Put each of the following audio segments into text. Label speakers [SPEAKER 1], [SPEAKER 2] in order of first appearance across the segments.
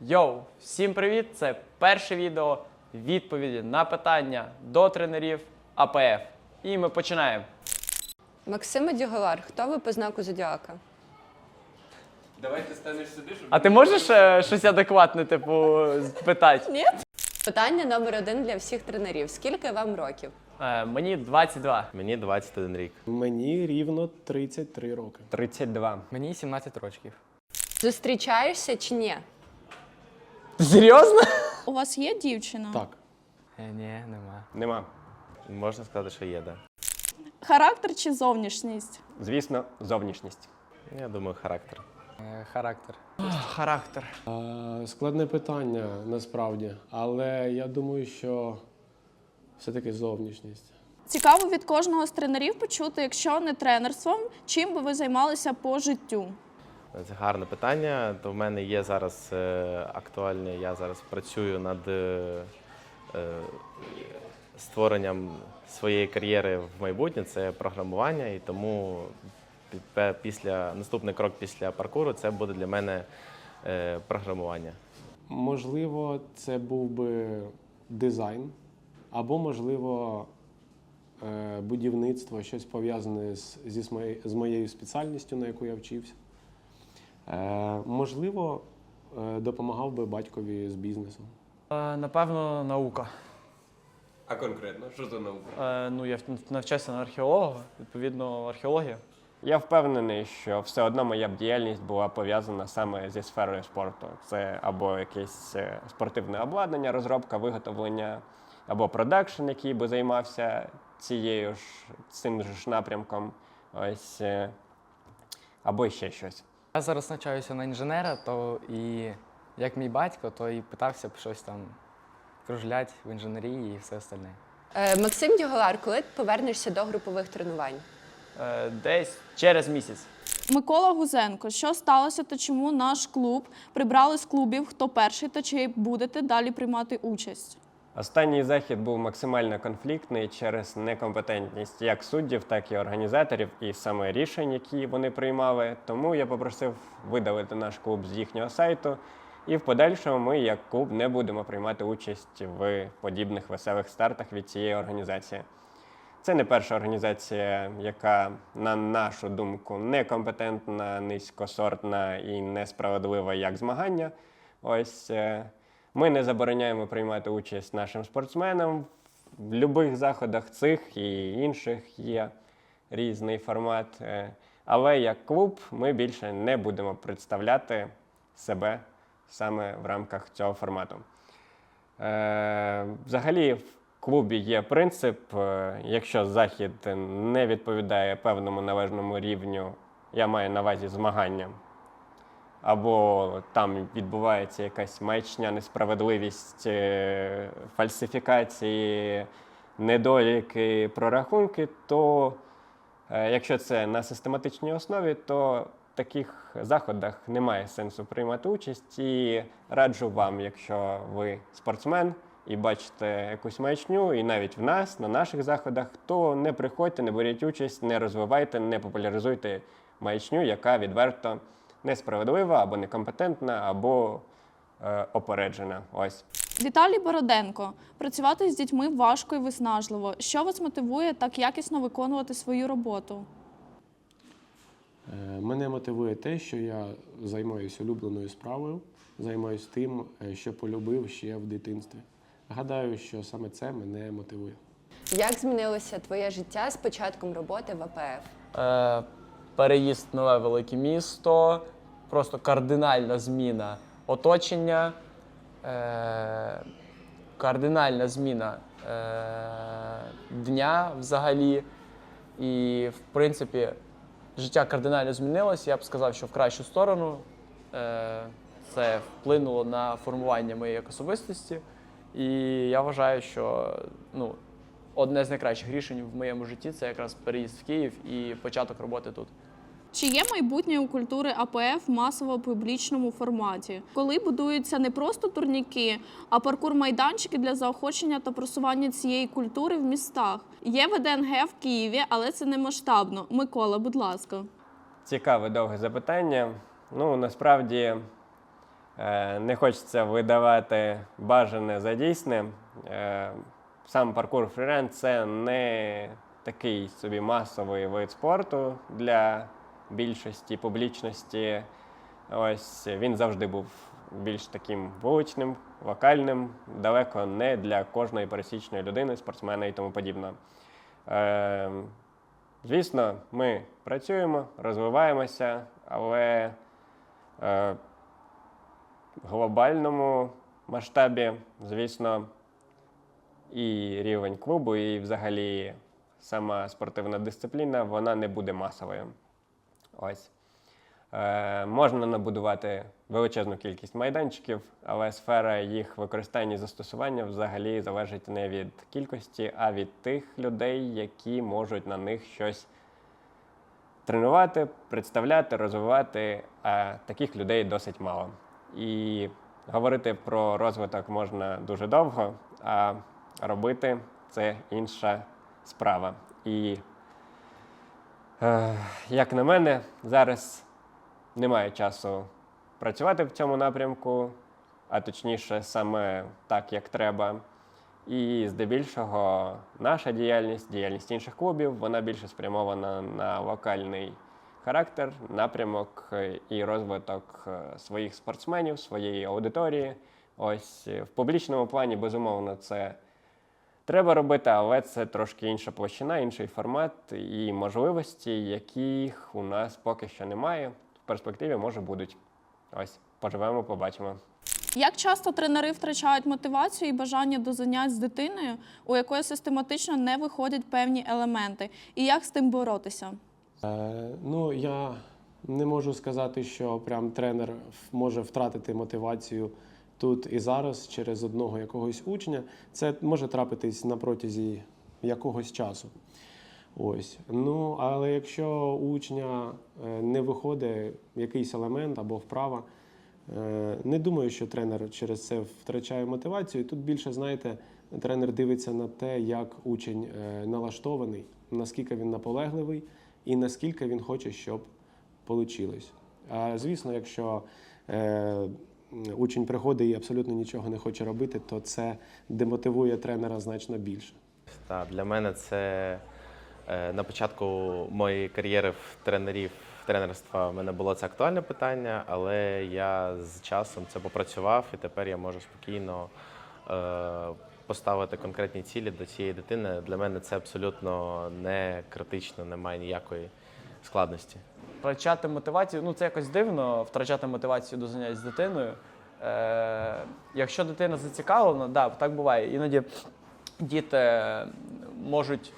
[SPEAKER 1] Йоу, всім привіт! Це перше відео відповіді на питання до тренерів АПФ. І ми починаємо.
[SPEAKER 2] Максима Дюговар, хто ви по знаку зодіака?
[SPEAKER 3] Давай ти станеш сюди, щоб
[SPEAKER 1] А ти можеш е, щось адекватне, типу, питати?
[SPEAKER 2] Ні. Питання номер один для всіх тренерів. Скільки вам років?
[SPEAKER 1] Е, мені 22.
[SPEAKER 3] мені 21 рік.
[SPEAKER 4] Мені рівно 33 роки.
[SPEAKER 3] 32.
[SPEAKER 5] Мені 17 років.
[SPEAKER 2] Зустрічаєшся чи ні?
[SPEAKER 1] Серйозно?
[SPEAKER 6] У вас є дівчина?
[SPEAKER 4] Так.
[SPEAKER 5] Е, ні, нема.
[SPEAKER 3] Нема. Можна сказати, що є, так.
[SPEAKER 6] Характер чи зовнішність?
[SPEAKER 7] Звісно, зовнішність.
[SPEAKER 3] Я думаю, характер.
[SPEAKER 5] Е, характер.
[SPEAKER 1] Характер.
[SPEAKER 4] Е, Складне питання насправді, але я думаю, що все-таки зовнішність.
[SPEAKER 6] Цікаво від кожного з тренерів почути, якщо не тренерством, чим би ви займалися по життю?
[SPEAKER 3] Це гарне питання. То в мене є зараз е, актуальне. Я зараз працюю над е, е, створенням своєї кар'єри в майбутнє. Це програмування, і тому пі- після наступний крок після паркуру це буде для мене програмування.
[SPEAKER 4] Можливо, це був би дизайн, або, можливо, будівництво, щось пов'язане з, зі з моєю спеціальністю, на яку я вчився. Е, Можливо, е, допомагав би батькові з бізнесом.
[SPEAKER 1] Е, напевно, наука.
[SPEAKER 3] А конкретно, що за наука?
[SPEAKER 1] Е, ну, я навчався на археолога, відповідно, археологія.
[SPEAKER 7] Я впевнений, що все одно моя б діяльність була пов'язана саме зі сферою спорту. Це або якесь е, спортивне обладнання, розробка, виготовлення, або продакшн, який би займався цією ж цим ж напрямком. Ось е, або ще щось.
[SPEAKER 5] Я зараз навчаюся на інженера, то і як мій батько, то і питався б щось там кружлять в інженерії і все остальне.
[SPEAKER 2] Е, Максим Дюговар, коли ти повернешся до групових тренувань?
[SPEAKER 1] Е, десь через місяць.
[SPEAKER 6] Микола Гузенко, що сталося та чому наш клуб прибрали з клубів? Хто перший та чи будете далі приймати участь?
[SPEAKER 7] Останній захід був максимально конфліктний через некомпетентність як суддів, так і організаторів, і саме рішень, які вони приймали. Тому я попросив видалити наш клуб з їхнього сайту. І в подальшому ми, як клуб, не будемо приймати участь в подібних веселих стартах від цієї організації. Це не перша організація, яка, на нашу думку, некомпетентна, низькосортна і несправедлива як змагання. Ось е, ми не забороняємо приймати участь нашим спортсменам в будь-яких заходах цих і інших є різний формат. Е, Але як клуб ми більше не будемо представляти себе саме в рамках цього формату. Е, Взагалі, в клубі є принцип, е, якщо захід не відповідає певному належному рівню, я маю на увазі змагання, або там відбувається якась маячня, несправедливість, е, фальсифікації, недоліки, прорахунки, то е, якщо це на систематичній основі, то в таких заходах немає сенсу приймати участь. І раджу вам, якщо ви спортсмен і бачите якусь маячню, і навіть в нас, на наших заходах, то не приходьте, не беріть участь, не розвивайте, не популяризуйте маячню, яка відверто несправедлива або некомпетентна, або е, опереджена. Ось.
[SPEAKER 6] Віталій Бороденко, працювати з дітьми важко і виснажливо. Що вас мотивує так якісно виконувати свою роботу?
[SPEAKER 4] Е, Мене мотивує те, що я займаюся улюбленою справою, займаюся тим, е, що полюбив ще в дитинстві. Гадаю, що саме це мене мотивує.
[SPEAKER 2] Як змінилося твоє життя з початком роботи в АПФ?
[SPEAKER 1] Е, переїзд в нове велике місто, просто кардинальна зміна оточення, е, кардинальна зміна е, дня взагалі. І, в принципі, життя кардинально змінилося. Я б сказав, що в кращу сторону. Е, це вплинуло на формування моєї особистості. І я вважаю, що ну, одне з найкращих рішень в моєму житті це якраз переїзд в Київ і початок роботи тут.
[SPEAKER 6] Чи є майбутнє у культури АПФ в масово-публічному форматі, коли будуються не просто турніки, а паркур-майданчики для заохочення та просування цієї культури в містах? Є ВДНГ в Києві, але це не масштабно. Микола, будь ласка.
[SPEAKER 7] Цікаве довге запитання. Ну, насправді, Е, Не хочеться видавати бажане за дійсне. Е, Сам паркур фрірен це не такий собі масовий вид спорту для більшості публічності. Ось він завжди був більш таким вуличним, локальним, далеко не для кожної пересічної людини, спортсмена і тому подібне. Е, звісно, ми працюємо, розвиваємося, але е, в глобальному масштабі, звісно, і рівень клубу, і взагалі сама спортивна дисципліна, вона не буде масовою. Ось. Е, можна набудувати величезну кількість майданчиків, але сфера їх використання і застосування взагалі залежить не від кількості, а від тих людей, які можуть на них щось тренувати, представляти, розвивати. А таких людей досить мало. І говорити про розвиток можна дуже довго, а робити це інша справа. І Як на мене, зараз немає часу працювати в цьому напрямку, а точніше, саме так, як треба. І здебільшого наша діяльність, діяльність інших клубів, вона більше спрямована на локальний характер, напрямок е, і розвиток е, своїх спортсменів, своєї аудиторії. Ось е, в публічному плані, безумовно, це Треба робити, але це трошки інша площина, інший формат і можливості, яких у нас поки що немає. В перспективі може будуть. Ось, поживемо, побачимо.
[SPEAKER 6] Як часто тренери втрачають мотивацію і бажання до занять з дитиною, у якої систематично не виходять певні елементи, і як з тим боротися?
[SPEAKER 4] Е, ну, я не можу сказати, що прям тренер може втратити мотивацію тут і зараз через одного якогось учня. Це може трапитись на протязі якогось часу. Ось. Ну, але якщо учня е, не виходить якийсь елемент або вправа, е, не думаю, що тренер через це втрачає мотивацію. Тут більше, знаєте, тренер дивиться на те, як учень е, налаштований, наскільки він наполегливий і наскільки він хоче, щоб вийшло. А звісно, якщо учень приходить і абсолютно нічого не хоче робити, то це демотивує тренера значно більше.
[SPEAKER 3] Так, для мене це е, на початку моєї кар'єри в тренерів тренерства в мене було це актуальне питання, але я з часом це попрацював, і тепер я можу спокійно е, поставити конкретні цілі до цієї дитини. Для мене це абсолютно не критично, немає ніякої складності.
[SPEAKER 1] Втрачати мотивацію, ну це якось дивно, втрачати мотивацію до занять з дитиною. Е, якщо дитина зацікавлена, да, так буває. Іноді діти можуть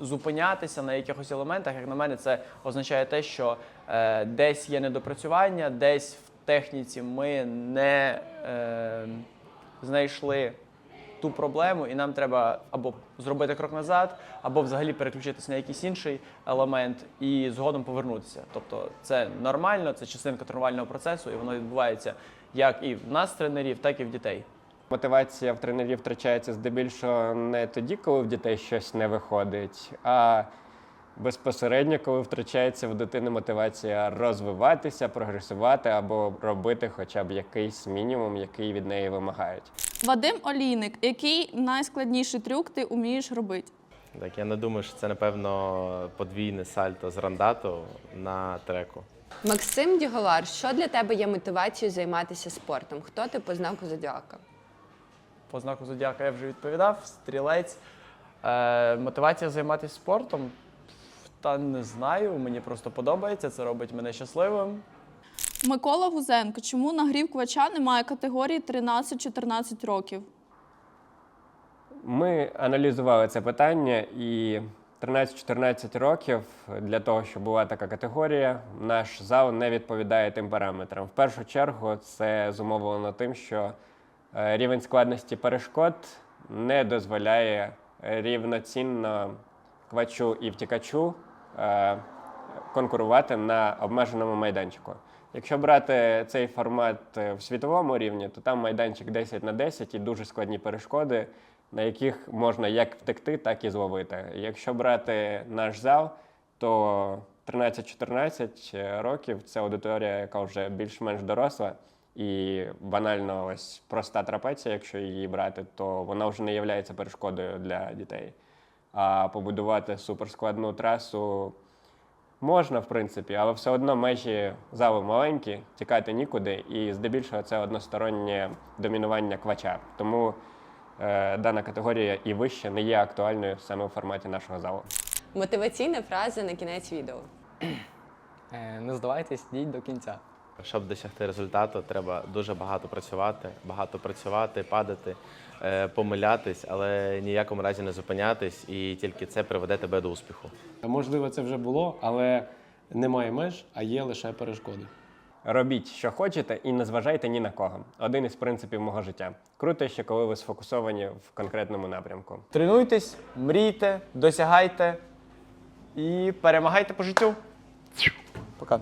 [SPEAKER 1] зупинятися на якихось елементах. Як на мене, це означає те, що е, десь є недопрацювання, десь в техніці ми не е, знайшли ту проблему, і нам треба або зробити крок назад, або взагалі переключитися на якийсь інший елемент і згодом повернутися. Тобто це нормально, це частинка тренувального процесу, і воно відбувається як і в нас, тренерів, так і в дітей.
[SPEAKER 7] Мотивація в тренерів втрачається здебільшого не тоді, коли в дітей щось не виходить, а безпосередньо, коли втрачається в дитини мотивація розвиватися, прогресувати або робити хоча б якийсь мінімум, який від неї вимагають.
[SPEAKER 6] Вадим Олійник, який найскладніший трюк ти вмієш робити?
[SPEAKER 3] Так, я не думаю, що це напевно подвійне сальто з рандату на треку.
[SPEAKER 2] Максим Діголар, що для тебе є мотивацією займатися спортом? Хто ти по знаку зодіака?
[SPEAKER 1] По знаку зодіака я вже відповідав. Стрілець. Е, мотивація займатися спортом. Та не знаю, мені просто подобається, це робить мене щасливим.
[SPEAKER 6] Микола Гузенко, чому нагрів квача немає категорії 13-14 років?
[SPEAKER 7] Ми аналізували це питання і 13-14 років для того, щоб була така категорія, наш зал не відповідає тим параметрам. В першу чергу це зумовлено тим, що е, рівень складності перешкод не дозволяє рівноцінно квачу і втікачу конкурувати на обмеженому майданчику. Якщо брати цей формат е, в світовому рівні, то там майданчик 10 на 10 і дуже складні перешкоди, на яких можна як втекти, так і зловити. Якщо брати наш зал, то 13-14 років це аудиторія, яка вже більш-менш доросла, І банально ось проста трапеція, якщо її брати, то вона вже не є перешкодою для дітей. А побудувати суперскладну трасу можна, в принципі, але все одно межі залу маленькі, тікати нікуди, і здебільшого це одностороннє домінування квача. Тому е, дана категорія і вище не є актуальною саме у форматі нашого залу.
[SPEAKER 2] Мотиваційна фраза на кінець відео.
[SPEAKER 5] Е, Не здавайтесь, йдіть до кінця.
[SPEAKER 3] Щоб досягти результату, треба дуже багато працювати, багато працювати, падати, е, помилятись, але ніякому разі не зупинятись, і тільки це приведе тебе до успіху.
[SPEAKER 4] Можливо, це вже було, але немає меж, а є лише перешкоди.
[SPEAKER 7] Робіть, що хочете, і не зважайте ні на кого. Один із принципів мого життя. Круто, ще коли ви сфокусовані в конкретному напрямку.
[SPEAKER 1] Тренуйтесь, мрійте, досягайте і перемагайте по життю. Пока.